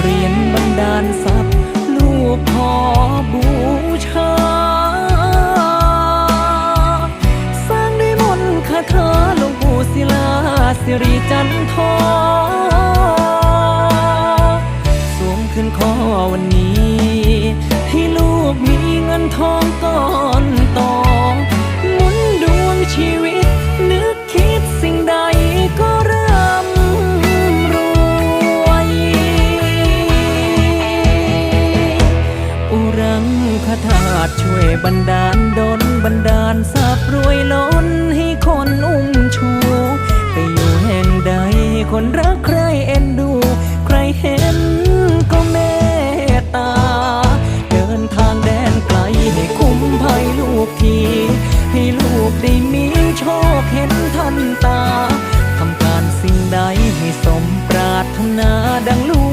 เรียนบันดาลทรัพย์ลูกขอบูชา สร้างด้วยมนคาถาหลวงปู่ศิลาสิริจันทร์สวงขึ้นข้อวันนี้ คาถาช่วยบันดาลดนบันดาลทรัพย์รวยล้นให้คนอุ้มชูไปอยู่แห่งใดคนรักใครเอ็นดู ใครเห็นก็เมตตา เดินทางแดนไกลให้คุ้มภัยลูกที ให้ลูกได้มีโชคเห็นทันตา ทำการสิ่งใดให้สมปรารถนาดัง